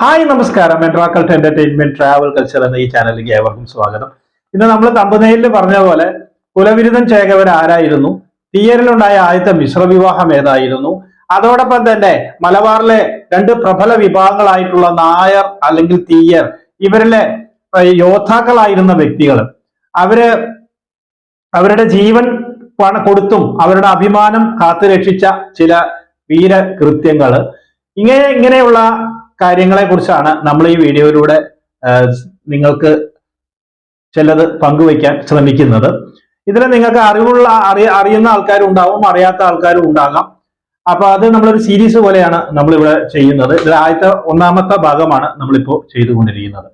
Hi നമസ്കാരം. മെട്രാക്കൾട്ട് entertainment travel culture എന്ന ഈ ചാനലിലേക്ക് ഏവർക്കും സ്വാഗതം. ഇന്ന് നമ്മൾ തമ്പനയിൽ പറഞ്ഞ പോലെ കുലവിരുദ്ധൻ ചേകവർ ആരായിരുന്നു? തീയറിലുണ്ടായ ആദ്യത്തെ മിശ്രവിവാഹം ഏതായിരുന്നു? അതോടൊപ്പം തന്നെ മലബാറിലെ രണ്ട് പ്രബല വിഭാഗങ്ങളായിട്ടുള്ള നായർ അല്ലെങ്കിൽ തീയർ ഇവരിലെ യോദ്ധാക്കളായിരുന്ന വ്യക്തികൾ അവർ അവരുടെ ജീവൻ പണ കൊടുത്തും അവരുടെ അഭിമാനം കാത്തുരക്ഷിച്ച ചില വീരകൃത്യങ്ങൾ ഇങ്ങനെ ഇങ്ങനെയുള്ള കാര്യങ്ങളെ കുറിച്ചാണ് നമ്മൾ ഈ വീഡിയോയിലൂടെ നിങ്ങൾക്ക് ചിലത് പങ്കുവയ്ക്കാൻ ശ്രമിക്കുന്നത്. ഇതിൽ നിങ്ങൾക്ക് അറിവുള്ള അറിയ അറിയുന്ന ആൾക്കാരും ഉണ്ടാവും അറിയാത്ത ആൾക്കാരും ഉണ്ടാകാം. അപ്പൊ അത് നമ്മളൊരു സീരീസ് പോലെയാണ് നമ്മളിവിടെ ചെയ്യുന്നത്. ഇതിൽ ആദ്യത്തെ ഒന്നാമത്തെ ഭാഗമാണ് നമ്മളിപ്പോ ചെയ്തുകൊണ്ടിരിക്കുന്നത്.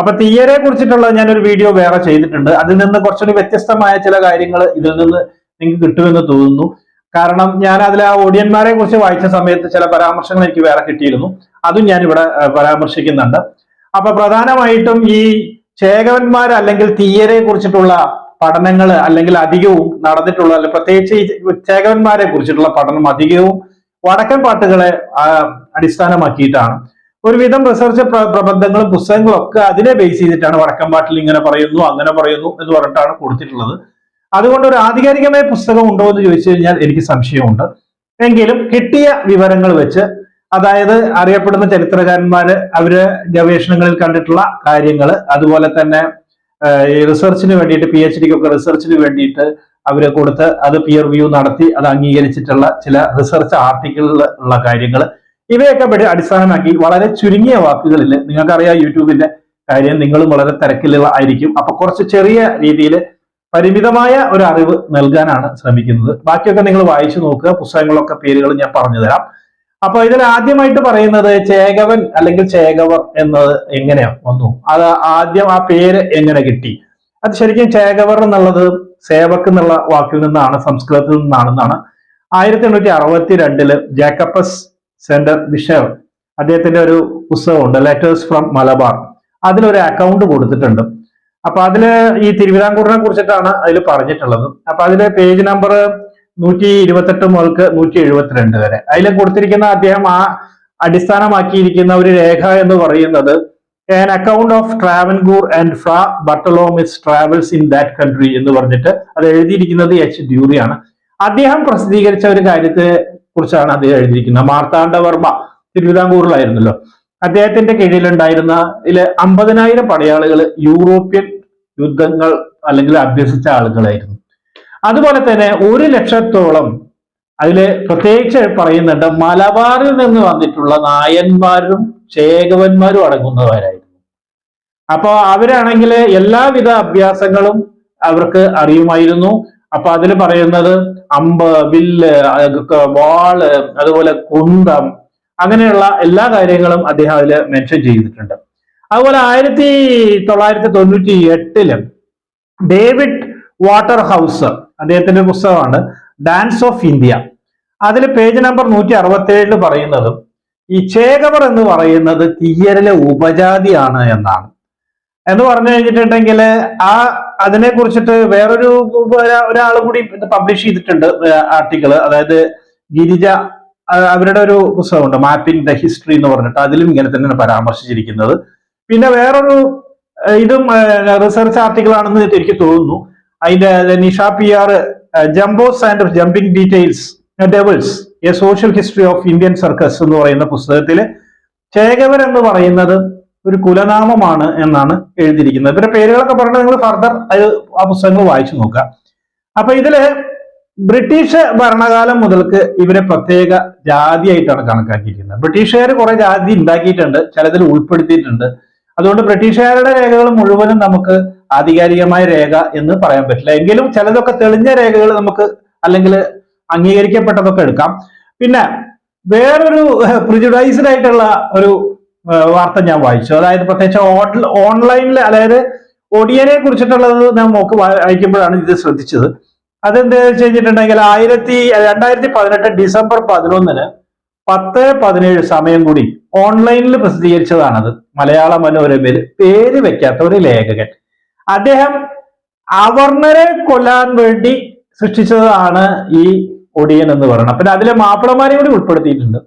അപ്പൊ തീയരെ കുറിച്ചിട്ടുള്ള ഞാനൊരു വീഡിയോ വേറെ ചെയ്തിട്ടുണ്ട്. അതിൽ നിന്ന് കുറച്ചൊരു വ്യത്യസ്തമായ ചില കാര്യങ്ങൾ ഇതിൽ നിന്ന് നിങ്ങൾക്ക് കിട്ടുമെന്ന് തോന്നുന്നു. കാരണം ഞാൻ അതിൽ ആ ഓഡിയന്മാരെ കുറിച്ച് വായിച്ച സമയത്ത് ചില പരാമർശങ്ങൾ എനിക്ക് വേറെ കിട്ടിയിരുന്നു. അതും ഞാൻ ഇവിടെ പരാമർശിക്കുന്നുണ്ട്. അപ്പൊ പ്രധാനമായിട്ടും ഈ ചേകവന്മാർ അല്ലെങ്കിൽ തീയരെ കുറിച്ചിട്ടുള്ള പഠനങ്ങൾ അല്ലെങ്കിൽ അധികവും നടന്നിട്ടുള്ള അല്ലെങ്കിൽ പ്രത്യേകിച്ച് ഈ ചേകവന്മാരെ കുറിച്ചിട്ടുള്ള പഠനം അധികവും വടക്കൻ പാട്ടുകളെ അടിസ്ഥാനമാക്കിയിട്ടാണ്. ഒരുവിധം റിസർച്ച് പ്രബന്ധങ്ങളും പുസ്തകങ്ങളും ഒക്കെ അതിനെ ബേസ് ചെയ്തിട്ടാണ് വടക്കൻ പാട്ടിൽ ഇങ്ങനെ പറയുന്നു അങ്ങനെ പറയുന്നു എന്ന് പറഞ്ഞിട്ടാണ് കൊടുത്തിട്ടുള്ളത്. അതുകൊണ്ട് ഒരു ആധികാരികമായ പുസ്തകം ഉണ്ടോ എന്ന് ചോദിച്ചു കഴിഞ്ഞാൽ എനിക്ക് സംശയമുണ്ട്. എങ്കിലും കിട്ടിയ വിവരങ്ങൾ വെച്ച് അതായത് അറിയപ്പെടുന്ന ചരിത്രകാരന്മാര് അവർ ഗവേഷണങ്ങളിൽ കണ്ടിട്ടുള്ള കാര്യങ്ങൾ അതുപോലെ തന്നെ ഈ റിസർച്ചിന് വേണ്ടിയിട്ട് പി എച്ച് ഡിക്കൊക്കെ റിസർച്ചിന് വേണ്ടിയിട്ട് അവർ കൊടുത്ത് അത് പിയർ വ്യൂ നടത്തി അത് അംഗീകരിച്ചിട്ടുള്ള ചില റിസർച്ച് ആർട്ടിക്കിളിൽ ഉള്ള കാര്യങ്ങൾ ഇവയൊക്കെ അടിസ്ഥാനമാക്കി വളരെ ചുരുങ്ങിയ വാക്കുകളിൽ നിങ്ങൾക്കറിയാം യൂട്യൂബിന്റെ കാര്യം നിങ്ങളും വളരെ തിരക്കിലുള്ള ആയിരിക്കും. അപ്പൊ കുറച്ച് ചെറിയ രീതിയിൽ പരിമിതമായ ഒരു അറിവ് നൽകാനാണ് ശ്രമിക്കുന്നത്. ബാക്കിയൊക്കെ നിങ്ങൾ വായിച്ചു നോക്കുക. പുസ്തകങ്ങളൊക്കെ പേരുകൾ ഞാൻ പറഞ്ഞു തരാം അപ്പൊ ഇതിൽ ആദ്യമായിട്ട് പറയുന്നത് ചേകവൻ അല്ലെങ്കിൽ ചേകവർ എന്നത് എങ്ങനെയാ? വന്നു. അത് ആദ്യം ആ പേര് എങ്ങനെ കിട്ടി? അത് ശരിക്കും ചേകവർ എന്നുള്ളത് സേവക് എന്നുള്ള വാക്കിൽ നിന്നാണ് സംസ്കൃതത്തിൽ നിന്നാണെന്നാണ്. ആയിരത്തി എണ്ണൂറ്റി അറുപത്തി രണ്ടിൽ ജാക്കപ്പസ് സെന്റർ ബിഷപ്പ് അദ്ദേഹത്തിന്റെ ഒരു പുസ്തകമുണ്ട് ലെറ്റേഴ്സ് ഫ്രം മലബാർ അതിലൊരു അക്കൗണ്ട് കൊടുത്തിട്ടുണ്ട്. അപ്പൊ അതിൽ ഈ തിരുവിതാംകൂറിനെ കുറിച്ചിട്ടാണ് അതിൽ പറഞ്ഞിട്ടുള്ളത്. അപ്പൊ അതിലെ പേജ് നമ്പർ നൂറ്റി ഇരുപത്തെട്ട് മുതൽക്ക് നൂറ്റി എഴുപത്തിരണ്ട് വരെ. അതിൽ കൊടുത്തിരിക്കുന്ന അദ്ദേഹം ആ അടിസ്ഥാനമാക്കിയിരിക്കുന്ന ഒരു രേഖ എന്ന് പറയുന്നത് an account of Travancore and Fra Bartolomeo's travels in that country എന്ന് പറഞ്ഞിട്ട് അത് എഴുതിയിരിക്കുന്നത് എച്ച് ഡ്യൂറിയാണ് അദ്ദേഹം പ്രസിദ്ധീകരിച്ച ഒരു കാര്യത്തെ കുറിച്ചാണ് അദ്ദേഹം എഴുതിയിരിക്കുന്നത്. മാർത്താണ്ഡവർമ്മ തിരുവിതാംകൂറിലായിരുന്നല്ലോ. അദ്ദേഹത്തിന്റെ കീഴിലുണ്ടായിരുന്ന ഇതിൽ അമ്പതിനായിരം പടയാളികൾ യൂറോപ്യൻ യുദ്ധങ്ങൾ അല്ലെങ്കിൽ അഭ്യസിച്ച ആളുകളായിരുന്നു. അതുപോലെ തന്നെ ഒരു ലക്ഷത്തോളം അതിൽ പ്രത്യേകിച്ച് പറയുന്നുണ്ട് മലബാറിൽ നിന്ന് വന്നിട്ടുള്ള നായന്മാരും ചേകവന്മാരും അടങ്ങുന്നവരായിരുന്നു. അപ്പൊ അവരാണെങ്കിൽ എല്ലാവിധ അഭ്യാസങ്ങളും അവർക്ക് അറിയുമായിരുന്നു. അപ്പൊ അതിൽ പറയുന്നത് അമ്പ് വില്ല് വാൾ അതുപോലെ കുന്തം അങ്ങനെയുള്ള എല്ലാ കാര്യങ്ങളും അദ്ദേഹം അതിൽ മെൻഷൻ ചെയ്തിട്ടുണ്ട്. അതുപോലെ ആയിരത്തി തൊള്ളായിരത്തി തൊണ്ണൂറ്റി എട്ടിൽ ഡേവിഡ് വാട്ടർ ഹൗസ് അദ്ദേഹത്തിന്റെ പുസ്തകമാണ് ഡാൻസ് ഓഫ് ഇന്ത്യ അതിൽ പേജ് നമ്പർ നൂറ്റി അറുപത്തി പറയുന്നതും ഈ ചേകവർ എന്ന് പറയുന്നത് തീയരിലെ ഉപജാതിയാണ് എന്നാണ്. എന്ന് പറഞ്ഞു കഴിഞ്ഞിട്ടുണ്ടെങ്കിൽ ആ അതിനെ കുറിച്ചിട്ട് വേറൊരു ഒരാൾ കൂടി പബ്ലിഷ് ചെയ്തിട്ടുണ്ട് ആർട്ടിക്കിൾ അതായത് ഗിരിജ അവരുടെ ഒരു പുസ്തകമുണ്ട് മാപ്പിംഗ് ദ ഹിസ്റ്ററി എന്ന് പറഞ്ഞിട്ട് അതിലും ഇങ്ങനെ തന്നെയാണ് പരാമർശിച്ചിരിക്കുന്നത്. പിന്നെ വേറൊരു ഇതും റിസർച്ച് ആർട്ടിക്കിൾ ആണെന്ന് എനിക്ക് തോന്നുന്നു. അതിന്റെ Nisha P R jumbos and jumping details devils a social history of Indian circus എന്ന് പറയുന്ന പുസ്തകത്തിൽ ചേകവർ എന്ന് പറയുന്നത് ഒരു കുലനാമമാണ് എന്നാണ് എഴുതിയിരിക്കുന്നത്. ഇവരുടെ പേരുകളൊക്കെ പറഞ്ഞാൽ നിങ്ങൾ ഫർദർ ആ പുസ്തകങ്ങൾ വായിച്ചു നോക്കുക. അപ്പൊ ഇതിൽ ബ്രിട്ടീഷ് ഭരണകാലം മുതൽക്ക് ഇവരെ പ്രത്യേക ജാതിയായിട്ടാണ് കണക്കാക്കിയിരിക്കുന്നത്. ബ്രിട്ടീഷുകാർ കുറെ ജാതി ഉണ്ടാക്കിയിട്ടുണ്ട് ചിലതിൽ ഉൾപ്പെടുത്തിയിട്ടുണ്ട്. അതുകൊണ്ട് ബ്രിട്ടീഷുകാരുടെ രേഖകൾ മുഴുവനും നമുക്ക് ആധികാരികമായ രേഖ എന്ന് പറയാൻ പറ്റില്ല. എങ്കിലും ചിലതൊക്കെ തെളിഞ്ഞ രേഖകൾ നമുക്ക് അല്ലെങ്കിൽ അംഗീകരിക്കപ്പെട്ടതൊക്കെ എടുക്കാം. പിന്നെ വേറൊരു പ്രിജുഡൈസ്ഡ് ആയിട്ടുള്ള ഒരു വാർത്ത ഞാൻ വായിച്ചു. അതായത് പ്രത്യേകിച്ച് ഓൺ- ഓൺലൈനിൽ അതായത് ഒടിയനെ കുറിച്ചിട്ടുള്ളത് ഞാൻ നോക്ക് വായിക്കുമ്പോഴാണ് ഇത് ശ്രദ്ധിച്ചത്. അതെന്താ വെച്ച് കഴിഞ്ഞിട്ടുണ്ടെങ്കിൽ ആയിരത്തി രണ്ടായിരത്തി പതിനെട്ട് ഡിസംബർ പതിനൊന്നിന് പത്ത് പതിനേഴ് സമയം കൂടി ഓൺലൈനിൽ പ്രസിദ്ധീകരിച്ചതാണത്. മലയാള മനോരമയിൽ പേര് വെക്കാത്ത ഒരു ലേഖകൻ. അദ്ദേഹം അവർണരെ കൊല്ലാൻ വേണ്ടി സൃഷ്ടിച്ചതാണ് ഈ ഒടിയൻ എന്ന് പറയുന്നത്. പിന്നെ അതിലെ മാപ്പിളമാരെ കൂടി ഉൾപ്പെടുത്തിയിട്ടുണ്ട്.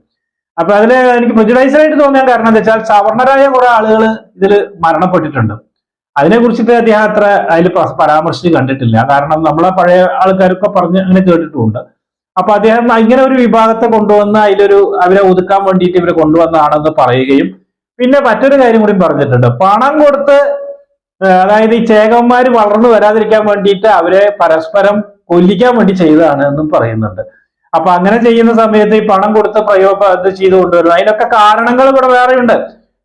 അപ്പൊ അതിൽ എനിക്ക് prejudice ആയിട്ട് തോന്നിയ കാരണം എന്താ വെച്ചാൽ സവർണരായ കുറെ ആളുകൾ ഇതിൽ മരണപ്പെട്ടിട്ടുണ്ട്. അതിനെ കുറിച്ചിട്ട് അദ്ദേഹം അത്ര അതിൽ പരാമർശിച്ച് കണ്ടിട്ടില്ല. കാരണം നമ്മളെ പഴയ ആൾക്കാരൊക്കെ പറഞ്ഞ് അങ്ങനെ കേട്ടിട്ടുണ്ട്. അപ്പൊ അദ്ദേഹം ഇങ്ങനെ ഒരു വിഭാഗത്തെ കൊണ്ടുവന്ന് അതിലൊരു അവരെ ഒതുക്കാൻ വേണ്ടിയിട്ട് ഇവരെ കൊണ്ടുവന്നതാണെന്ന് പറയുകയും പിന്നെ മറ്റൊരു കാര്യം കൂടി പറഞ്ഞിട്ടുണ്ട്. പണം കൊടുത്ത് അതായത് ഈ ചേകന്മാര് വളർന്നു വരാതിരിക്കാൻ വേണ്ടിയിട്ട് അവരെ പരസ്പരം കൊല്ലിക്കാൻ വേണ്ടി ചെയ്തതാണ് എന്നും പറയുന്നുണ്ട്. അപ്പൊ അങ്ങനെ ചെയ്യുന്ന സമയത്ത് ഈ പണം കൊടുത്ത പ്രയോഗം അത് ചെയ്തു കൊണ്ടുവരുന്നു അതിനൊക്കെ കാരണങ്ങൾ ഇവിടെ വേറെയുണ്ട്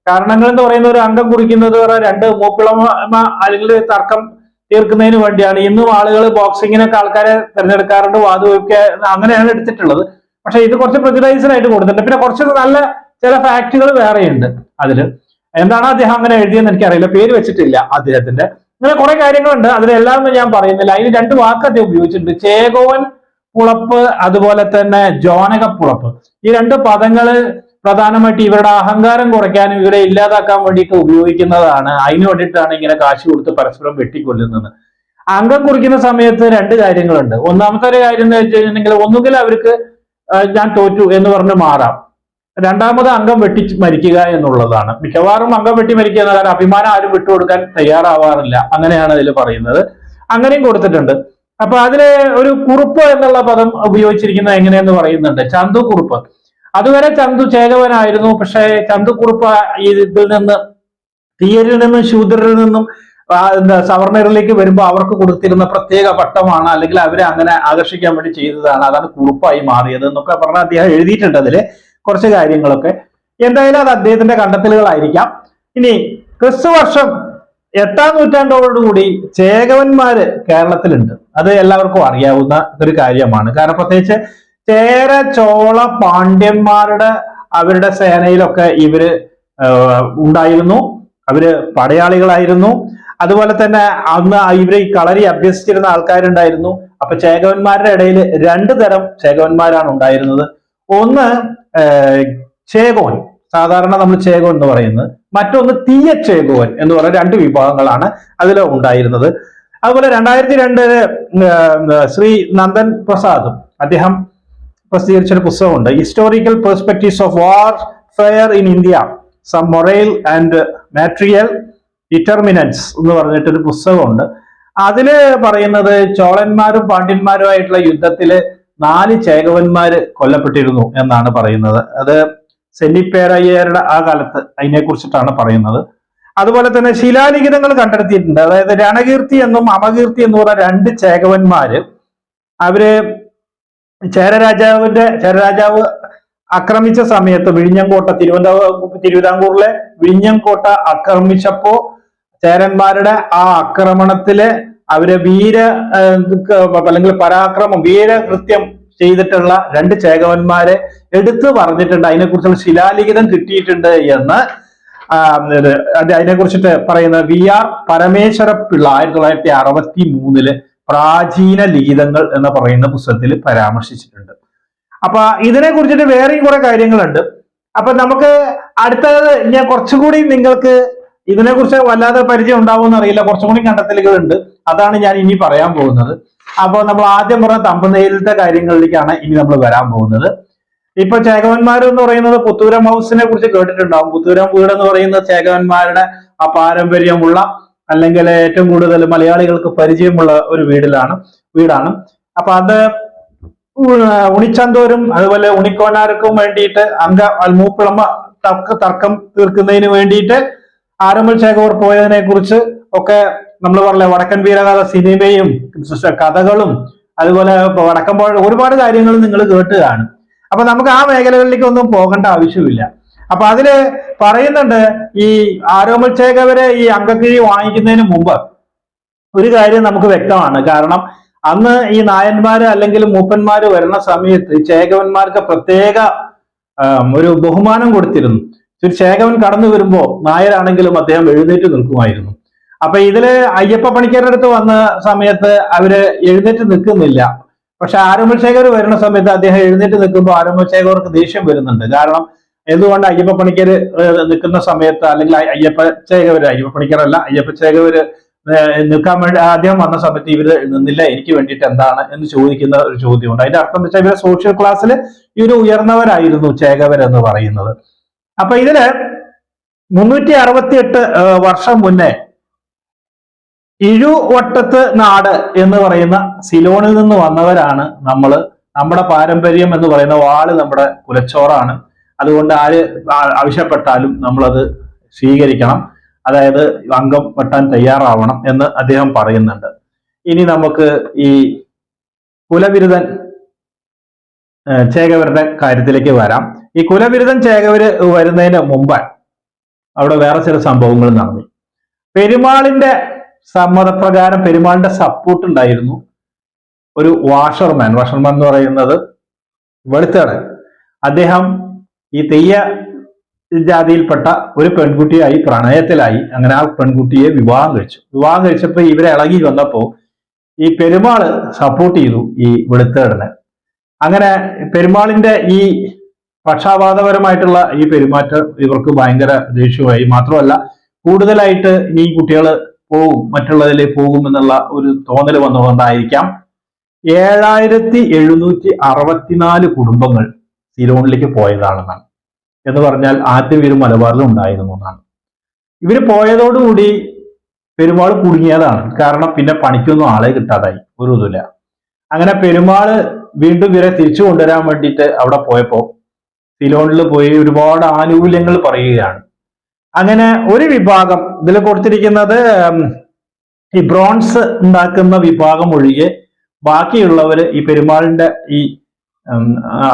കാരണങ്ങൾ എന്ന് പറയുന്ന ഒരു അംഗം കുറിക്കുന്നത് രണ്ട് മൂപ്പിളമ അല്ലെങ്കിൽ തർക്കം തീർക്കുന്നതിന് വേണ്ടിയാണ്. ഇന്നും ആളുകൾ ബോക്സിങ്ങിനൊക്കെ ആൾക്കാരെ തിരഞ്ഞെടുക്കാറുണ്ട് വാതുവയ്ക്ക് അങ്ങനെയാണ് എടുത്തിട്ടുള്ളത്. പക്ഷെ ഇത് കുറച്ച് പ്രജുഡൈസ്ഡ് ആയിട്ട് കൊടുത്തിട്ടുണ്ട്. പിന്നെ കുറച്ച് നല്ല ചില ഫാക്ടുകൾ വേറെയുണ്ട് അതിൽ. എന്താണ് അദ്ദേഹം അങ്ങനെ എഴുതിയെന്ന് എനിക്കറിയില്ല. പേര് വെച്ചിട്ടില്ല അദ്ദേഹത്തിന്റെ. അങ്ങനെ കുറെ കാര്യങ്ങളുണ്ട്. അതിലെല്ലാം ഒന്നും ഞാൻ പറയുന്നില്ല. അതിന് രണ്ട് വാക്ക് അദ്ദേഹം ഉപയോഗിച്ചിട്ടുണ്ട്. ചേകോവൻ പുളപ്പ് അതുപോലെ തന്നെ ജോനക പുളപ്പ് ഈ രണ്ട് പദങ്ങൾ പ്രധാനമായിട്ട് ഇവരുടെ അഹങ്കാരം കുറയ്ക്കാനും ഇവരെ ഇല്ലാതാക്കാൻ വേണ്ടിയിട്ട് ഉപയോഗിക്കുന്നതാണ്. അതിന് വേണ്ടിയിട്ടാണ് ഇങ്ങനെ കാശ് കൊടുത്ത് പരസ്പരം വെട്ടിക്കൊല്ലുന്നത്. അംഗം കുറിക്കുന്ന സമയത്ത് രണ്ട് കാര്യങ്ങളുണ്ട്. ഒന്നാമത്തെ ഒരു കാര്യം എന്ന് വെച്ച് കഴിഞ്ഞിട്ടുണ്ടെങ്കിൽ ഒന്നുകിൽ അവർക്ക് ഞാൻ തോറ്റു എന്ന് പറഞ്ഞ് മാറാം. രണ്ടാമത് അംഗം വെട്ടി മരിക്കുക എന്നുള്ളതാണ്. മിക്കവാറും അംഗം വെട്ടി മരിക്കുക എന്ന കാരണം അഭിമാനം ആരും വിട്ടുകൊടുക്കാൻ തയ്യാറാവാറില്ല. അങ്ങനെയാണ് അതിൽ പറയുന്നത്. അങ്ങനെയും കൊടുത്തിട്ടുണ്ട്. അപ്പൊ അതിൽ ഒരു കുറുപ്പ് എന്നുള്ള പദം ഉപയോഗിച്ചിരിക്കുന്നത് എങ്ങനെയെന്ന് പറയുന്നുണ്ട്? ചന്തു കുറുപ്പ്. അതുവരെ ചന്തു ചേകവനായിരുന്നു. പക്ഷേ ചന്തു കുറുപ്പ് ഈ ഇതിൽ നിന്ന് തീയരിൽ നിന്നും ശൂദ്രരിൽ നിന്നും എന്താ സവർണറിലേക്ക് വരുമ്പോൾ അവർക്ക് കൊടുത്തിരുന്ന പ്രത്യേക പട്ടമാണ് അല്ലെങ്കിൽ അവരെ അങ്ങനെ ആകർഷിക്കാൻ വേണ്ടി ചെയ്തതാണ്. അതാണ് കുറുപ്പായി മാറിയത് എന്നൊക്കെ പറഞ്ഞ അദ്ദേഹം എഴുതിയിട്ടുണ്ട് അതിൽ. കുറച്ച് കാര്യങ്ങളൊക്കെ. എന്തായാലും അത് അദ്ദേഹത്തിന്റെ കണ്ടെത്തലുകളായിരിക്കാം. ഇനി ക്രിസ്തു വർഷം എട്ടാം നൂറ്റാണ്ടോടുകൂടി ചേകവന്മാര് കേരളത്തിലുണ്ട്. അത് എല്ലാവർക്കും അറിയാവുന്ന ഒരു കാര്യമാണ്. കാരണം പ്രത്യേകിച്ച് ചേര ചോള പാണ്ഡ്യന്മാരുടെ അവരുടെ സേനയിലൊക്കെ ഇവർ ഉണ്ടായിരുന്നു. അവർ പടയാളികളായിരുന്നു. അതുപോലെ തന്നെ അന്ന് ഇവർ ഈ കളരി അഭ്യസിച്ചിരുന്ന ആൾക്കാരുണ്ടായിരുന്നു. അപ്പൊ ചേകവന്മാരുടെ ഇടയിൽ രണ്ടു തരം ചേകവന്മാരാണ് ഉണ്ടായിരുന്നത്. ഒന്ന് ചേകോൻ സാധാരണ നമ്മൾ ചേകോൻ എന്ന് പറയുന്നത്. മറ്റൊന്ന് തീയ ചേകോൻ എന്ന് പറയുന്ന രണ്ട് വിഭാഗങ്ങളാണ് അതിൽ ഉണ്ടായിരുന്നത്. അതുപോലെ രണ്ടായിരത്തി രണ്ടിൽ ശ്രീ നന്ദൻ പ്രസാദും അദ്ദേഹം പ്രസിദ്ധീകരിച്ച ഒരു പുസ്തകമുണ്ട്. Historical perspectives of warfare in India some moral and material determinants എന്ന് പറഞ്ഞിട്ടൊരു പുസ്തകമുണ്ട്. അതിൽ പറയുന്നത് ചോളന്മാരും പാണ്ഡ്യന്മാരുമായിട്ടുള്ള യുദ്ധത്തിൽ നാല് ചേകവന്മാര് കൊല്ലപ്പെട്ടിരുന്നു എന്നാണ് പറയുന്നത്. അത് സെന്നിപ്പേരയ്യരുടെ ആ കാലത്ത് അതിനെ കുറിച്ചിട്ടാണ് പറയുന്നത്. അതുപോലെ തന്നെ ശിലാലിഖിതങ്ങൾ കണ്ടെടുത്തിയിട്ടുണ്ട് അതായത് രണകീർത്തി എന്നും അമകീർത്തി എന്ന് പറഞ്ഞ രണ്ട് ചേകവന്മാര് അവർ ചേരരാജാവിന്റെ ചേരരാജാവ് ആക്രമിച്ച സമയത്ത് വിഴിഞ്ഞംകോട്ട തിരുവനന്തപുരം തിരുവിതാംകൂറിലെ വിഴിഞ്ഞംകോട്ട ആക്രമിച്ചപ്പോ ചേരന്മാരുടെ ആ ആക്രമണത്തിൽ അവർ വീര അല്ലെങ്കിൽ പരാക്രമം വീരകൃത്യം ചെയ്തിട്ടുള്ള രണ്ട് ചേകവന്മാരെ എടുത്തു പറഞ്ഞിട്ടുണ്ട്. അതിനെക്കുറിച്ചുള്ള ശിലാലിഖിതം കിട്ടിയിട്ടുണ്ട് എന്ന് അതിനെക്കുറിച്ചിട്ട് പറയുന്ന വി ആർ പരമേശ്വര പിള്ള ആയിരത്തി തൊള്ളായിരത്തി അറുപത്തി മൂന്നിൽ പ്രാചീന ലിഖിതങ്ങൾ എന്ന് പറയുന്ന പുസ്തകത്തിൽ പരാമർശിച്ചിട്ടുണ്ട്. അപ്പൊ ഇതിനെ കുറിച്ചിട്ട് വേറെയും കുറെ കാര്യങ്ങളുണ്ട്. അപ്പൊ നമുക്ക് അടുത്തത് ഞാൻ കുറച്ചുകൂടി നിങ്ങൾക്ക് ഇതിനെ കുറിച്ച് വല്ലാതെ പരിചയം ഉണ്ടാവുമെന്ന് അറിയില്ല. കുറച്ചും കൂടി കണ്ടെത്തലുകളുണ്ട്. അതാണ് ഞാൻ ഇനി പറയാൻ പോകുന്നത്. അപ്പോൾ നമ്മൾ ആദ്യം പറഞ്ഞ തമ്പനയിലത്തെ കാര്യങ്ങളിലേക്കാണ് ഇനി നമ്മൾ വരാൻ പോകുന്നത്. ഇപ്പൊ ചേകവന്മാർ എന്ന് പറയുന്നത് പുത്തൂരം ഹൗസിനെ കുറിച്ച് കേട്ടിട്ടുണ്ടാവും. പുത്തൂരം വീട് എന്ന് പറയുന്നത് ചേകവന്മാരുടെ ആ പാരമ്പര്യമുള്ള അല്ലെങ്കിൽ ഏറ്റവും കൂടുതൽ മലയാളികൾക്ക് പരിചയമുള്ള ഒരു വീടിലാണ് വീടാണ്. അപ്പൊ അത് ഉണിച്ചന്തോരും അതുപോലെ ഉണിക്കോനാർക്കും വേണ്ടിയിട്ട് അംഗ മൂപ്പിളമ്മ തർക്കം തീർക്കുന്നതിന് വേണ്ടിയിട്ട് ആരമ്പൽ ചേകവർ പോയതിനെ കുറിച്ച് ഒക്കെ നമ്മൾ പറഞ്ഞ വടക്കൻ വീരകാല സിനിമയും കഥകളും അതുപോലെ വടക്കം ഒരുപാട് കാര്യങ്ങൾ നിങ്ങൾ കേട്ട് കാണും അപ്പൊ നമുക്ക് ആ മേഖലകളിലേക്ക് ഒന്നും പോകേണ്ട ആവശ്യമില്ല. അപ്പൊ അതിൽ പറയുന്നുണ്ട് ഈ ആരോമൽ ചേകവരെ ഈ അംഗക്കിഴി വാങ്ങിക്കുന്നതിന് മുമ്പ് ഒരു കാര്യം നമുക്ക് വ്യക്തമാണ്. കാരണം അന്ന് ഈ നായന്മാര് അല്ലെങ്കിൽ മൂപ്പന്മാര് വരുന്ന സമയത്ത് ചേകവന്മാർക്ക് പ്രത്യേക ഒരു ബഹുമാനം കൊടുത്തിരുന്നു. ചേകവൻ കടന്നു വരുമ്പോ നായരാണെങ്കിലും അദ്ദേഹം എഴുന്നേറ്റ് നിൽക്കുമായിരുന്നു. അപ്പൊ ഇതിൽ അയ്യപ്പ പണിക്കരുടെ അടുത്ത് വന്ന സമയത്ത് അവർ എഴുന്നേറ്റ് നിൽക്കുന്നില്ല. പക്ഷെ ആരോമശേഖർ വരുന്ന സമയത്ത് അദ്ദേഹം എഴുന്നേറ്റ് നിൽക്കുമ്പോൾ ആരംഭശേഖർക്ക് ദേഷ്യം വരുന്നുണ്ട്. കാരണം എന്തുകൊണ്ട് അയ്യപ്പ പണിക്കർ നിൽക്കുന്ന സമയത്ത് അല്ലെങ്കിൽ അയ്യപ്പ ശേഖവര് അയ്യപ്പ പണിക്കരല്ല അയ്യപ്പ ശേഖവര് നിൽക്കാൻ വേണ്ടി ആദ്യം വന്ന സമയത്ത് ഇവർ നിന്നില്ല എനിക്ക് വേണ്ടിയിട്ട് എന്താണ് എന്ന് ചോദിക്കുന്ന ഒരു ചോദ്യമുണ്ട്. അതിന്റെ അർത്ഥം വെച്ചാൽ ഇവരെ സോഷ്യൽ ക്ലാസ്സിൽ ഇവർ ഉയർന്നവരായിരുന്നു ചേകവർ എന്ന് പറയുന്നത്. അപ്പൊ ഇതിൽ മുന്നൂറ്റി അറുപത്തി എട്ട് വർഷം മുന്നേ ഇഴുവട്ടത്ത് നാട് എന്ന് പറയുന്ന സിലോണിൽ നിന്ന് വന്നവരാണ് നമ്മൾ നമ്മുടെ പാരമ്പര്യം എന്ന് പറയുന്ന വാൾ നമ്മുടെ കുലച്ചോറാണ്. അതുകൊണ്ട് ആര് ആവശ്യപ്പെട്ടാലും നമ്മളത് സ്വീകരിക്കണം. അതായത് അംഗം വെട്ടാൻ തയ്യാറാവണം എന്ന് അദ്ദേഹം പറയുന്നുണ്ട്. ഇനി നമുക്ക് ഈ കുലബിരുദൻ ഏഹ് ചേകവരുടെ കാര്യത്തിലേക്ക് വരാം. ഈ കുലബിരുദം ചേകവര് വരുന്നതിന് മുമ്പ് അവിടെ വേറെ ചില സംഭവങ്ങൾ നടന്നു. പെരുമാളിന്റെ സമ്മതപ്രകാരം പെരുമാളിന്റെ സപ്പോർട്ട് ഉണ്ടായിരുന്നു ഒരു വാഷർമാൻ വാഷർമാൻ എന്ന് പറയുന്നത് വെളുത്തേടൻ അദ്ദേഹം ഈ തെയ്യ ജാതിയിൽപ്പെട്ട ഒരു പെൺകുട്ടിയായി പ്രണയത്തിലായി അങ്ങനെ ആ പെൺകുട്ടിയെ വിവാഹം കഴിച്ചു. വിവാഹം കഴിച്ചപ്പോൾ ഇവരെ ഇളകി വന്നപ്പോ ഈ പെരുമാൾ സപ്പോർട്ട് ചെയ്തു ഈ വെളുത്തേടനെ അങ്ങനെ പെരുമാളിന്റെ ഈ പക്ഷാപാതപരമായിട്ടുള്ള ഈ പെരുമാറ്റം ഇവർക്ക് ഭയങ്കര ദേഷ്യമായി. മാത്രമല്ല കൂടുതലായിട്ട് ഈ കുട്ടികൾ പോകും മറ്റുള്ളതിലേക്ക് പോകും എന്നുള്ള ഒരു തോന്നൽ വന്നുകൊണ്ടായിരിക്കാം ഏഴായിരത്തി എഴുന്നൂറ്റി അറുപത്തിനാല് കുടുംബങ്ങൾ സിലോണിലേക്ക് പോയതാണെന്നാണ്. എന്ന് പറഞ്ഞാൽ ആദ്യം ഇവർ മലബാറിൽ ഉണ്ടായിരുന്നു എന്നാണ്. ഇവർ പോയതോടുകൂടി പെരുമാൾ കുടുങ്ങിയതാണ്. കാരണം പിന്നെ പണിക്കൊന്നും ആളെ കിട്ടാതായി. ഒരു ഇതുമില്ല. അങ്ങനെ പെരുമാൾ വീണ്ടും ഇവരെ തിരിച്ചു കൊണ്ടുവരാൻ വേണ്ടിയിട്ട് അവിടെ പോയപ്പോ സിലോണിൽ പോയി ഒരുപാട് ആനുകൂല്യങ്ങൾ പറയുകയാണ്. അങ്ങനെ ഒരു വിഭാഗം ഇതിൽ കൊടുത്തിരിക്കുന്നത് ഈ ബ്രോൺസ് ഉണ്ടാക്കുന്ന വിഭാഗം ഒഴികെ ബാക്കിയുള്ളവര് ഈ പെരുമാളിന്റെ ഈ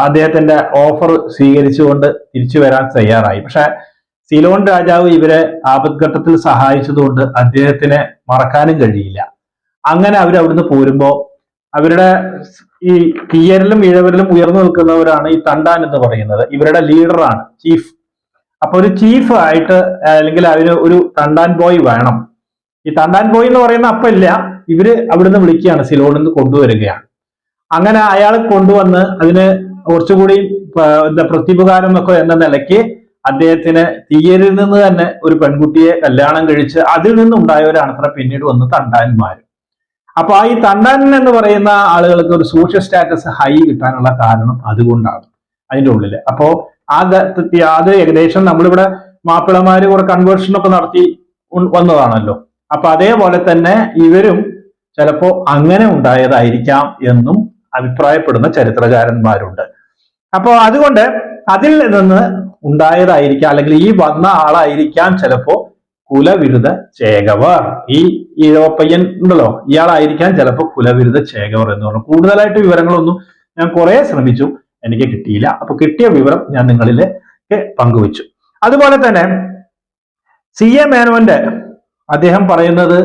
അദ്ദേഹത്തിന്റെ ഓഫർ സ്വീകരിച്ചുകൊണ്ട് തിരിച്ചു വരാൻ തയ്യാറായി. പക്ഷെ സിലോൺ രാജാവ് ഇവരെ ആപത്ഘട്ടത്തിൽ സഹായിച്ചതുകൊണ്ട് അദ്ദേഹത്തിനെ മറക്കാനും കഴിയില്ല. അങ്ങനെ അവർ പോരുമ്പോ അവരുടെ ഈ കീയരിലും ഇഴവരിലും ഉയർന്നു നിൽക്കുന്നവരാണ് ഈ തണ്ടാൻ എന്ന് പറയുന്നത്. ഇവരുടെ ലീഡറാണ് ചീഫ് അപ്പൊ ഒരു ചീഫ് ആയിട്ട് അല്ലെങ്കിൽ അതിന് ഒരു തണ്ടാൻ ബോയ് വേണം. ഈ തണ്ടാൻ ബോയ് എന്ന് പറയുന്ന അപ്പൊ ഇല്ല. ഇവർ അവിടുന്ന് വിളിക്കുകയാണ് സിലോണിൽ നിന്ന് കൊണ്ടുവരികയാണ്. അങ്ങനെ അയാൾ കൊണ്ടുവന്ന് അതിന് കുറച്ചുകൂടി എന്താ പ്രത്യുപകാരം ഒക്കെ എന്ന നിലയ്ക്ക് അദ്ദേഹത്തിന് തീയരിൽ നിന്ന് തന്നെ ഒരു പെൺകുട്ടിയെ കല്യാണം കഴിച്ച് അതിൽ നിന്നുണ്ടായവരാണ് അത്ര പിന്നീട് വന്ന് തണ്ടാന്മാർ അപ്പൊ ഈ തണ്ടൻ എന്ന് പറയുന്ന ആളുകൾക്ക് ഒരു സോഷ്യൽ സ്റ്റാറ്റസ് ഹൈ കിട്ടാനുള്ള കാരണം അതുകൊണ്ടാണ് അതിന്റെ ഉള്ളിൽ. അപ്പോ ആ അത് ഏകദേശം നമ്മളിവിടെ മാപ്പിളമാര് കുറെ കൺവേർഷൻ ഒക്കെ നടത്തി വന്നതാണല്ലോ. അപ്പൊ അതേപോലെ തന്നെ ഇവരും ചിലപ്പോ അങ്ങനെ ഉണ്ടായതായിരിക്കാം എന്നും അഭിപ്രായപ്പെടുന്ന ചരിത്രകാരന്മാരുണ്ട്. അപ്പോ അതുകൊണ്ട് അതിൽ നിന്ന് ഉണ്ടായതായിരിക്കാം അല്ലെങ്കിൽ ഈ വന്ന ആളായിരിക്കാം ചിലപ്പോ കുലവിരുദ്ധ ചേകവർ. ഈ ഈഴവപ്പയ്യൻ ഉണ്ടല്ലോ ഇയാളായിരിക്കാം ചിലപ്പോൾ കുലവിരുദ്ധ ചേകവർ എന്ന് പറഞ്ഞു. കൂടുതലായിട്ട് വിവരങ്ങളൊന്നും ഞാൻ കുറെ ശ്രമിച്ചു എനിക്ക് കിട്ടിയില്ല. അപ്പൊ കിട്ടിയ വിവരം ഞാൻ നിങ്ങളിലേക്ക് പങ്കുവച്ചു. അതുപോലെ തന്നെ സി എ മേനോന്റെ അദ്ദേഹം പറയുന്നത്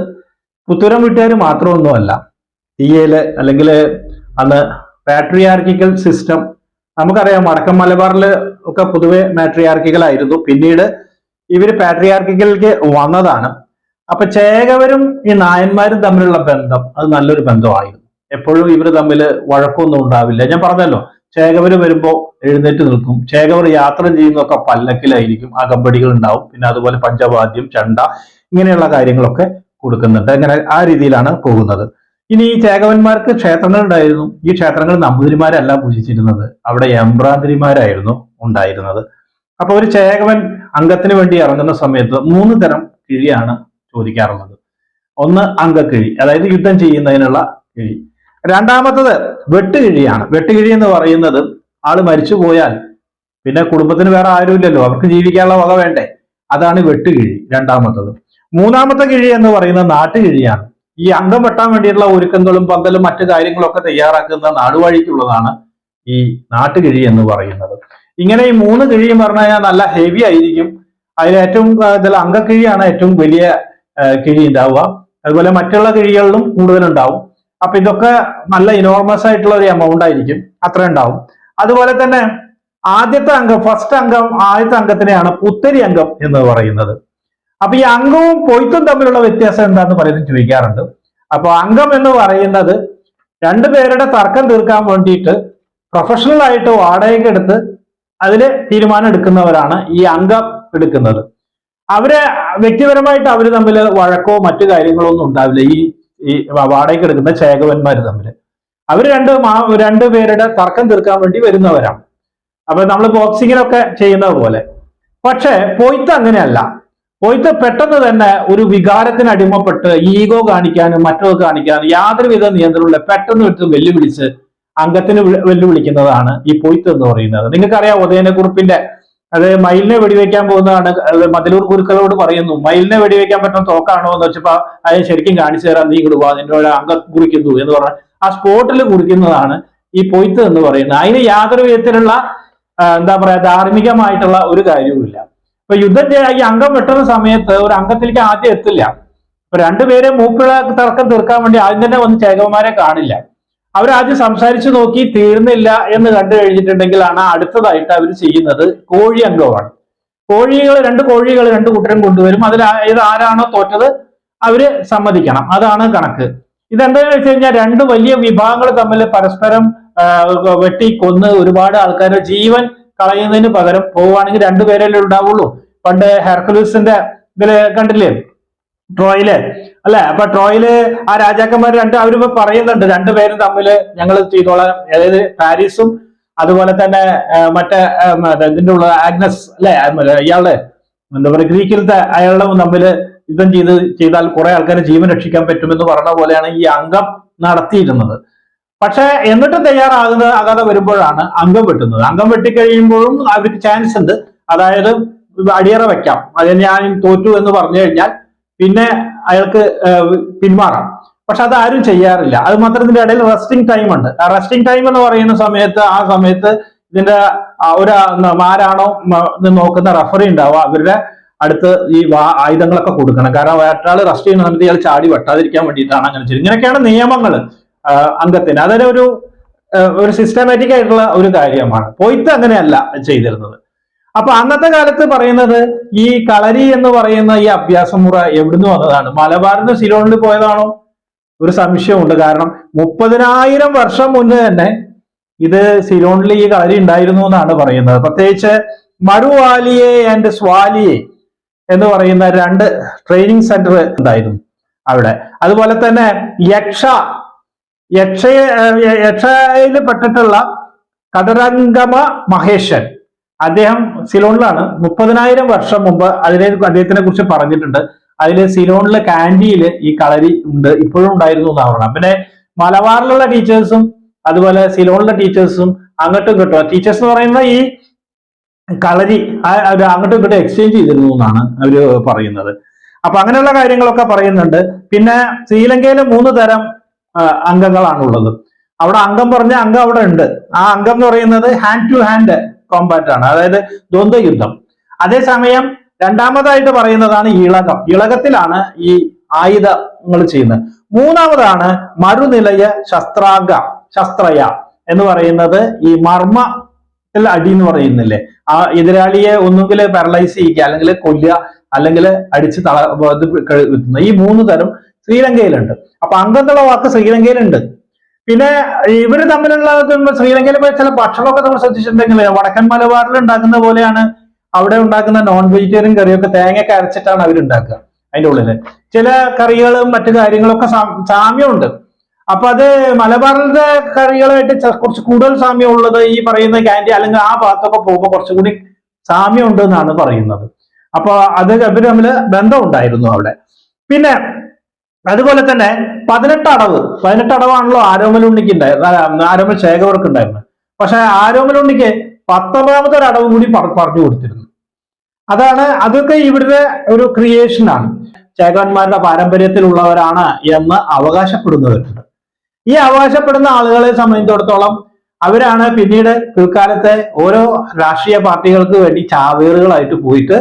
പുത്തൂരം വീട്ടുകാർ മാത്രമൊന്നുമല്ല. സി എയിൽ അല്ലെങ്കിൽ അന്ന് പാട്രിയാർക്കിക്കൽ സിസ്റ്റം നമുക്കറിയാം വടക്കൻ മലബാറിൽ ഒക്കെ പൊതുവെ മാട്രിയാർക്കികളായിരുന്നു പിന്നീട് ഇവർ പാട്രിയാർക്കിക്കലേക്ക് വന്നതാണ്. അപ്പൊ ചേകവരും ഈ നായന്മാരും തമ്മിലുള്ള ബന്ധം അത് നല്ലൊരു ബന്ധമായിരുന്നു. എപ്പോഴും ഇവർ തമ്മിൽ വഴക്കൊന്നും ഉണ്ടാവില്ല. ഞാൻ പറഞ്ഞല്ലോ ചേകവര് വരുമ്പോ എഴുന്നേറ്റ് നിൽക്കും. ചേകവർ യാത്ര ചെയ്യുന്നതൊക്കെ പല്ലക്കിലായിരിക്കും അകമ്പടികൾ ഉണ്ടാവും. പിന്നെ അതുപോലെ പഞ്ചവാദ്യം ചണ്ട ഇങ്ങനെയുള്ള കാര്യങ്ങളൊക്കെ കൊടുക്കുന്നുണ്ട്. അങ്ങനെ ആ രീതിയിലാണ് പോകുന്നത്. ഇനി ഈ ചേകവന്മാർക്ക് ക്ഷേത്രങ്ങൾ ഉണ്ടായിരുന്നു. ഈ ക്ഷേത്രങ്ങൾ നമ്പൂതിരിമാരല്ല പൂജിച്ചിരുന്നത്. അവിടെ എംബ്രാന്തിരിമാരായിരുന്നു ഉണ്ടായിരുന്നത്. അപ്പൊ ഒരു ചേകവൻ അംഗത്തിന് വേണ്ടി ഇറങ്ങുന്ന സമയത്ത് മൂന്ന് തരം കിഴിയാണ് ചോദിക്കാറുള്ളത്. ഒന്ന് അംഗക്കിഴി അതായത് യുദ്ധം ചെയ്യുന്നതിനുള്ള കിഴി. രണ്ടാമത്തത് വെട്ടുകിഴിയാണ്. വെട്ടുകിഴി എന്ന് പറയുന്നത് ആൾ മരിച്ചു പോയാൽ പിന്നെ കുടുംബത്തിന് വേറെ ആരുമില്ലല്ലോ അവർക്ക് ജീവിക്കാനുള്ള വക വേണ്ടേ? അതാണ് വെട്ടുകിഴി രണ്ടാമത്തത്. മൂന്നാമത്തെ കിഴി എന്ന് പറയുന്നത് നാട്ടുകിഴിയാണ്. ഈ അംഗം വെട്ടാൻ വേണ്ടിയിട്ടുള്ള ഒരുക്കങ്ങളും പന്തലും മറ്റു കാര്യങ്ങളൊക്കെ തയ്യാറാക്കുന്ന നാടുവഴിക്കുള്ളതാണ് ഈ നാട്ടുകിഴി എന്ന് പറയുന്നത്. ഇങ്ങനെ ഈ മൂന്ന് കിഴിയും പറഞ്ഞു കഴിഞ്ഞാൽ നല്ല ഹെവി ആയിരിക്കും. അതിൽ ഏറ്റവും ഇതിൽ അംഗക്കിഴിയാണ് ഏറ്റവും വലിയ കിഴി ഉണ്ടാവുക. അതുപോലെ മറ്റുള്ള കിഴികളിലും കൂടുതൽ ഉണ്ടാവും അപ്പൊ ഇതൊക്കെ നല്ല ഇനോർമസ് ആയിട്ടുള്ള ഒരു എമൗണ്ട് ആയിരിക്കും. അത്ര ഉണ്ടാവും. അതുപോലെ തന്നെ ആദ്യത്തെ അംഗം ഫസ്റ്റ് അംഗം ആദ്യത്തെ അംഗത്തിനെയാണ് പുത്തരി അംഗം എന്ന് പറയുന്നത്. അപ്പൊ ഈ അംഗവും പൊയ്ത്തും തമ്മിലുള്ള വ്യത്യാസം എന്താന്ന് പറയുന്നത് ചോദിക്കാറുണ്ട്. അപ്പൊ അംഗം എന്ന് പറയുന്നത് രണ്ടുപേരുടെ തർക്കം തീർക്കാൻ വേണ്ടിയിട്ട് പ്രൊഫഷണൽ ആയിട്ട് വാടകയ്ക്ക് എടുത്ത് അതിൽ തീരുമാനം എടുക്കുന്നവരാണ് ഈ അംഗം എടുക്കുന്നത്. അവർ വ്യക്തിപരമായിട്ട് അവർ തമ്മിൽ വഴക്കോ മറ്റു കാര്യങ്ങളോ ഒന്നും ഉണ്ടാവില്ല. ഈ ഈ വാടകയ്ക്ക് എടുക്കുന്ന ചേകവന്മാർ തമ്മിൽ അവർ രണ്ട് രണ്ട് പേരുടെ തർക്കം തീർക്കാൻ വേണ്ടി വരുന്നവരാണ്. അപ്പൊ നമ്മൾ ബോക്സിങ്ങിനൊക്കെ ചെയ്യുന്നത് പോലെ. പക്ഷെ പൊയ്ത്ത് അങ്ങനെയല്ല. പൊയ്ത്ത് പെട്ടെന്ന് തന്നെ ഒരു വികാരത്തിന് അടിമപ്പെട്ട് ഈഗോ കാണിക്കാനും മറ്റൊക്കെ കാണിക്കാനും യാതൊരുവിധ നിയന്ത്രണമില്ല പെട്ടെന്ന് വിട്ട് വെല്ലുവിളിച്ച് അംഗത്തിന് വെല്ലുവിളിക്കുന്നതാണ് ഈ പൊയ്ത്ത് എന്ന് പറയുന്നത്. നിങ്ങൾക്കറിയാം ഉദയനക്കുറിപ്പിന്റെ അത് മയിലിനെ വെടിവെക്കാൻ പോകുന്നതാണ് മതിലൂർ ഗുരുക്കളോട് പറയുന്നു മയിലിനെ വെടിവെക്കാൻ പറ്റുന്ന തോക്കാണോ? എന്ന് വെച്ചപ്പോ അത് ശരിക്കും കാണിച്ചു തരാൻ നീ ഇടുക നിന്നോട് അംഗം കുറിക്കുന്നു എന്ന് പറഞ്ഞാൽ ആ സ്പോട്ടിൽ കുറിക്കുന്നതാണ് ഈ പൊയ്ത്ത് എന്ന് പറയുന്നത്. അതിന് യാതൊരു വിധത്തിലുള്ള എന്താ പറയാ ധാർമ്മികമായിട്ടുള്ള ഒരു കാര്യവുമില്ല. ഇപ്പൊ യുദ്ധം ഈ അംഗം വെട്ടുന്ന സമയത്ത് ഒരു അംഗത്തിലേക്ക് ആദ്യം എത്തില്ല. ഇപ്പൊ രണ്ടുപേരെ മൂപ്പിള തർക്കം തീർക്കാൻ വേണ്ടി ആദ്യം തന്നെ വന്ന് ചേകവന്മാരെ കാണില്ല. അവരാദ്യം സംസാരിച്ചു നോക്കി തീർന്നില്ല എന്ന് കണ്ടു കഴിഞ്ഞിട്ടുണ്ടെങ്കിലാണ് അടുത്തതായിട്ട് അവർ ചെയ്യുന്നത് കോഴി അംഗമാണ്. കോഴികൾ രണ്ട് കോഴികൾ രണ്ട് കൂട്ടരും കൊണ്ടുവരും. അതിൽ ഇത് ആരാണോ തോറ്റത് അവർ സമ്മതിക്കണം. അതാണ് കണക്ക്. ഇതെന്താണെന്ന് വെച്ച് കഴിഞ്ഞാൽ രണ്ട് വലിയ വിഭാഗങ്ങൾ തമ്മിൽ പരസ്പരം വെട്ടി കൊന്ന് ഒരുപാട് ആൾക്കാരുടെ ജീവൻ കളയുന്നതിന് പകരം പോവുകയാണെങ്കിൽ രണ്ടുപേരല്ലേ ഉണ്ടാവുള്ളൂ. പണ്ട് ഹെർക്കുലൂസിന്റെ ഇതിൽ കണ്ടില്ലേ? ട്രോയിൽ അല്ലെ? അപ്പൊ ട്രോയിൽ ആ രാജാക്കന്മാർ രണ്ട് അവരിപ്പോ പറയുന്നുണ്ട്. രണ്ടുപേരും തമ്മിൽ ഞങ്ങൾ ചെയ്തോളാം. അതായത് പാരീസും അതുപോലെ തന്നെ മറ്റേ ഇതിന്റെ ഉള്ള ആഗ്നസ് അല്ലെ? ഇയാളുടെ എന്താ പറയുക ഗ്രീക്കിലത്തെ അയാളുടെ തമ്മിൽ യുദ്ധം ചെയ്ത് ചെയ്താൽ കുറെ ആൾക്കാരെ ജീവൻ രക്ഷിക്കാൻ പറ്റുമെന്ന് പറഞ്ഞ പോലെയാണ് ഈ അംഗം നടത്തിയിരുന്നത്. പക്ഷെ എന്നിട്ടും തയ്യാറാകുന്ന ആകാതെ വരുമ്പോഴാണ് അംഗം വെട്ടുന്നത്. അംഗം വെട്ടിക്കഴിയുമ്പോഴും അവർക്ക് ചാൻസ് ഉണ്ട്. അതായത് അടിയറ വെക്കാം. അതിന് ഞാൻ തോറ്റു എന്ന് പറഞ്ഞു കഴിഞ്ഞാൽ പിന്നെ അയാൾക്ക് പിന്മാറാം. പക്ഷെ അത് ആരും ചെയ്യാറില്ല. അത് മാത്രം ഇതിന്റെ ഇടയിൽ റെസ്റ്റിംഗ് ടൈം ഉണ്ട്. ആ റെസ്റ്റിംഗ് ടൈം എന്ന് പറയുന്ന സമയത്ത് ആ സമയത്ത് ഇതിന്റെ ഒരു ആരാണോ നോക്കുന്ന റഫറി ഉണ്ടാവുക അവരുടെ അടുത്ത് ഈ ആയുധങ്ങളൊക്കെ കൊടുക്കണം. കാരണം വേറൊരാൾ റെസ്റ്റ് ചെയ്യുന്ന സമയത്ത് ഇയാൾ ചാടി വെട്ടാതിരിക്കാൻ വേണ്ടിയിട്ടാണ് അങ്ങനെ ചെയ്യുന്നത് ഇങ്ങനെയൊക്കെയാണ് നിയമങ്ങൾ അംഗത്തിന്. അതൊരു ഒരു സിസ്റ്റമാറ്റിക് ആയിട്ടുള്ള ഒരു കാര്യമാണ്. പോയിട്ട് അങ്ങനെയല്ല ചെയ്തിരുന്നത്. അപ്പൊ അന്നത്തെ കാലത്ത് പറയുന്നത് ഈ കളരി എന്ന് പറയുന്ന ഈ അഭ്യാസമുറ എവിടുന്ന് വന്നതാണ്? മലബാറിൽ നിന്ന് സിലോണിൽ പോയതാണോ? ഒരു സംശയമുണ്ട്. കാരണം മുപ്പതിനായിരം വർഷം മുന്നേ തന്നെ ഇത് സിലോണിൽ ഈ കളരി ഉണ്ടായിരുന്നു എന്നാണ് പറയുന്നത്. പ്രത്യേകിച്ച് മറുവാലിയെ ആൻഡ് സ്വാലിയെ എന്ന് പറയുന്ന രണ്ട് ട്രെയിനിങ് സെന്റർ ഉണ്ടായിരുന്നു അവിടെ. അതുപോലെ തന്നെ യക്ഷ. യക്ഷയെ യക്ഷയിൽ പെട്ടിട്ടുള്ള കടരംഗമ മഹേശൻ അദ്ദേഹം സിലോണിലാണ്. മുപ്പതിനായിരം വർഷം മുമ്പ് അതിനെ അദ്ദേഹത്തിനെ കുറിച്ച് പറഞ്ഞിട്ടുണ്ട്. അതിൽ സിലോണിലെ കാൻഡിയിൽ ഈ കളരി ഉണ്ട്. ഇപ്പോഴും ഉണ്ടായിരുന്നു എന്നാണ് പറഞ്ഞത്. പിന്നെ മലബാറിലുള്ള ടീച്ചേഴ്സും അതുപോലെ സിലോണിലെ ടീച്ചേഴ്സും അങ്ങോട്ടും ഇങ്ങോട്ടും ടീച്ചേഴ്സ് എന്ന് പറയുന്ന ഈ കളരി അങ്ങോട്ടും ഇങ്ങോട്ടും എക്സ്ചേഞ്ച് ചെയ്തിരുന്നു എന്നാണ് അവർ പറയുന്നത്. അപ്പൊ അങ്ങനെയുള്ള കാര്യങ്ങളൊക്കെ പറയുന്നുണ്ട്. പിന്നെ ശ്രീലങ്കയിലെ മൂന്ന് തരം അംഗങ്ങളാണുള്ളത്. അവിടെ അംഗം പറഞ്ഞ അംഗം അവിടെ ഉണ്ട്. ആ അംഗം എന്ന് പറയുന്നത് ഹാൻഡ് ടു ഹാൻഡ് കോമ്പാറ്റ് ആണ്. അതായത് ദ്വന്ദ്വ യുദ്ധം അതേസമയം രണ്ടാമതായിട്ട് പറയുന്നതാണ് ഇളകം. ഇളകത്തിലാണ് ഈ ആയുധങ്ങൾ ചെയ്യുന്നത്. മൂന്നാമതാണ് മരുനിലയ ശസ്ത്രാഗ ശസ്ത്രയ എന്ന് പറയുന്നത് ഈ മർമ്മത്തിൽ അടി എന്ന് പറയുന്നില്ലേ? ആ എതിരാളിയെ ഒന്നുകിൽ പാരലൈസ് ചെയ്യുക അല്ലെങ്കിൽ കൊല്ലുക അല്ലെങ്കിൽ അടിച്ച് തള ഈ മൂന്ന് തരം ശ്രീലങ്കയിലുണ്ട്. അപ്പൊ അംഗം വാക്ക് ശ്രീലങ്കയിലുണ്ട്. പിന്നെ ഇവർ തമ്മിലുള്ള ശ്രീലങ്കയിൽ പോയ ചില ഭക്ഷണമൊക്കെ നമ്മൾ ശ്രദ്ധിച്ചിട്ടുണ്ടെങ്കിൽ വടക്കൻ മലബാറിൽ ഉണ്ടാക്കുന്ന പോലെയാണ് അവിടെ ഉണ്ടാക്കുന്ന നോൺ വെജിറ്റേറിയൻ കറിയൊക്കെ തേങ്ങയൊക്കെ അരച്ചിട്ടാണ് അവർ ഉണ്ടാക്കുക അതിന്റെ ഉള്ളിൽ. ചില കറികളും മറ്റു കാര്യങ്ങളൊക്കെ സാമ്യമുണ്ട്. അപ്പൊ അത് മലബാറിലെ കറികളായിട്ട് കുറച്ച് കൂടുതൽ സാമ്യം ഉള്ളത് ഈ പറയുന്ന ക്യാൻഡി അല്ലെങ്കിൽ ആ ഭാഗത്തൊക്കെ പോകുമ്പോൾ കുറച്ചുകൂടി സാമ്യം ഉണ്ട് എന്നാണ് പറയുന്നത്. അപ്പൊ അത് അവർ തമ്മിൽ ബന്ധമുണ്ടായിരുന്നു അവിടെ. പിന്നെ അതുപോലെ തന്നെ പതിനെട്ട് അടവ്. പതിനെട്ട് അടവാണല്ലോ ആരോമലുണ്ണിക്ക് ഉണ്ടായിരുന്നത് ആരോമൽ ശേഖവർക്ക് ഉണ്ടായിരുന്നത് പക്ഷെ ആരോമലുണ്ണിക്ക് പത്തൊമ്പതാമത്തെ ഒരു അടവ് കൂടി പറഞ്ഞു കൊടുത്തിരുന്നു. അതാണ് അതൊക്കെ ഇവിടുത്തെ ഒരു ക്രിയേഷൻ ആണ്. ചേകവന്മാരുടെ പാരമ്പര്യത്തിലുള്ളവരാണ് എന്ന് അവകാശപ്പെടുന്നവരുണ്ട് ഈ അവകാശപ്പെടുന്ന ആളുകളെ സംബന്ധിച്ചിടത്തോളം അവരാണ് പിന്നീട് പിൽക്കാലത്തെ ഓരോ രാഷ്ട്രീയ പാർട്ടികൾക്ക് വേണ്ടി ചാവേറുകളായിട്ട് പോയിട്ട്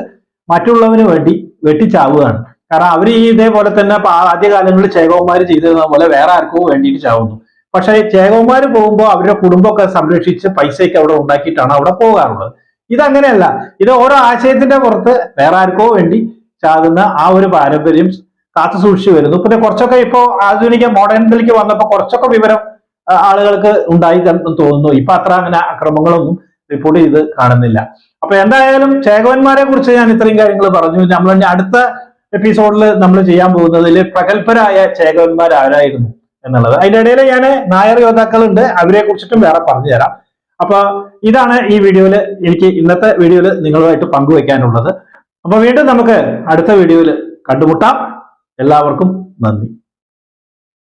മറ്റുള്ളവന് വേണ്ടി വെട്ടിച്ചാവുകയാണ്. കാരണം അവർ ഈ ഇതേപോലെ തന്നെ ആദ്യ കാലങ്ങളിൽ ചേകവന്മാർ ചെയ്തിരുന്ന പോലെ വേറെ ആർക്കോ വേണ്ടിയിട്ട് ചാവുന്നു. പക്ഷെ ചേകവന്മാർ പോകുമ്പോൾ അവരുടെ കുടുംബമൊക്കെ സംരക്ഷിച്ച് പൈസയൊക്കെ അവിടെ ഉണ്ടാക്കിയിട്ടാണ് അവിടെ പോകാറുള്ളത്. ഇതങ്ങനെയല്ല. ഇത് ഓരോ ആശയത്തിന്റെ പുറത്ത് വേറെ ആർക്കോ വേണ്ടി ചാകുന്ന ആ ഒരു പാരമ്പര്യം കാത്തു സൂക്ഷിച്ചു വരുന്നു. പിന്നെ കുറച്ചൊക്കെ ഇപ്പോ ആധുനിക മോഡേണിലേക്ക് വന്നപ്പോൾ കുറച്ചൊക്കെ വിവരം ആളുകൾക്ക് ഉണ്ടായി തോന്നുന്നു. ഇപ്പൊ അത്ര അങ്ങനെ അക്രമങ്ങളൊന്നും റിപ്പോർട്ട് ചെയ്ത് കാണുന്നില്ല. അപ്പൊ എന്തായാലും ചേകവന്മാരെ കുറിച്ച് ഞാൻ ഇത്രയും കാര്യങ്ങൾ പറഞ്ഞു. നമ്മൾ അടുത്ത എപ്പിസോഡിൽ നമ്മൾ ചെയ്യാൻ പോകുന്നതിൽ പ്രഗത്ഭരായ ചേകവന്മാർ ആരായിരുന്നു എന്നുള്ളത്. അതിന്റെ ഇടയിൽ ഞാൻ നായർ യോദ്ധാക്കളുണ്ട്. അവരെ കുറിച്ചിട്ടും വേറെ പറഞ്ഞു തരാം. അപ്പൊ ഇതാണ് ഈ വീഡിയോയിൽ എനിക്ക് ഇന്നത്തെ വീഡിയോയിൽ നിങ്ങളുമായിട്ട് പങ്കുവെക്കാനുള്ളത്. അപ്പൊ വീണ്ടും നമുക്ക് അടുത്ത വീഡിയോയിൽ കണ്ടുമുട്ടാം. എല്ലാവർക്കും നന്ദി.